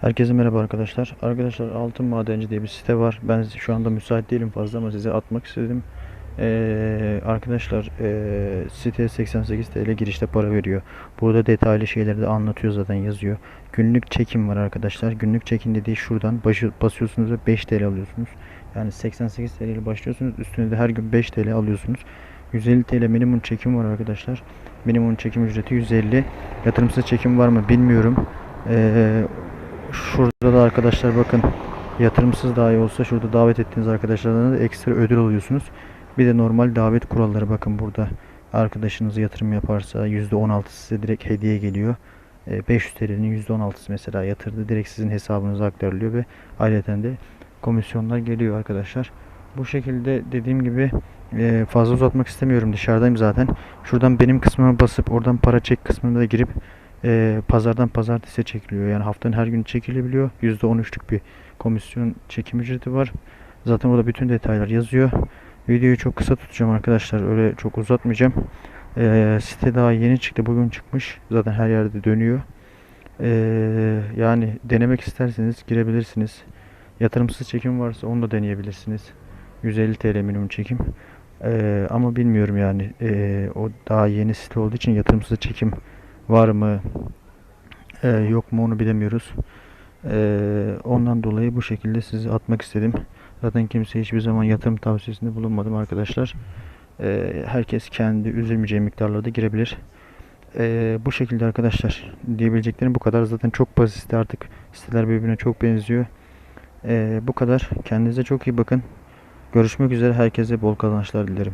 Herkese merhaba arkadaşlar. Arkadaşlar Altın Madenci diye bir site var. Ben şu anda müsait değilim fazla ama size atmak istedim. Ee, arkadaşlar ee, site 88 TL girişte para veriyor. Burada detaylı şeyleri de anlatıyor zaten yazıyor. Günlük çekim var arkadaşlar. Günlük çekim dediği şuradan başı, basıyorsunuz ve 5 TL alıyorsunuz. Yani 88 TL ile başlıyorsunuz. Üstüne de her gün 5 TL alıyorsunuz. 150 TL minimum çekim var arkadaşlar. Minimum çekim ücreti 150. Yatırımsız çekim var mı bilmiyorum. Ee, Şurada da arkadaşlar bakın yatırımsız dahi olsa şurada davet ettiğiniz arkadaşlardan da ekstra ödül alıyorsunuz. Bir de normal davet kuralları bakın burada. Arkadaşınız yatırım yaparsa %16 size direkt hediye geliyor. E, 500 TL'nin %16'sı mesela yatırdı direkt sizin hesabınıza aktarılıyor ve ayrıca de komisyonlar geliyor arkadaşlar. Bu şekilde dediğim gibi e, fazla uzatmak istemiyorum dışarıdayım zaten. Şuradan benim kısmıma basıp oradan para çek kısmına da girip e, pazardan pazartesiye çekiliyor. Yani haftanın her gün çekilebiliyor. %13'lük bir komisyon çekim ücreti var. Zaten orada bütün detaylar yazıyor. Videoyu çok kısa tutacağım arkadaşlar. Öyle çok uzatmayacağım. E, site daha yeni çıktı. Bugün çıkmış. Zaten her yerde dönüyor. E, yani denemek isterseniz girebilirsiniz. Yatırımsız çekim varsa onu da deneyebilirsiniz. 150 TL minimum çekim. E, ama bilmiyorum yani. E, o daha yeni site olduğu için yatırımsız çekim var mı e, yok mu onu bilemiyoruz. E, ondan dolayı bu şekilde sizi atmak istedim. Zaten kimseye hiçbir zaman yatırım tavsiyesinde bulunmadım arkadaşlar. E, herkes kendi üzülmeyeceği miktarlarda girebilir. E, bu şekilde arkadaşlar diyebileceklerim bu kadar. Zaten çok basit artık siteler birbirine çok benziyor. E, bu kadar. Kendinize çok iyi bakın. Görüşmek üzere. Herkese bol kazançlar dilerim.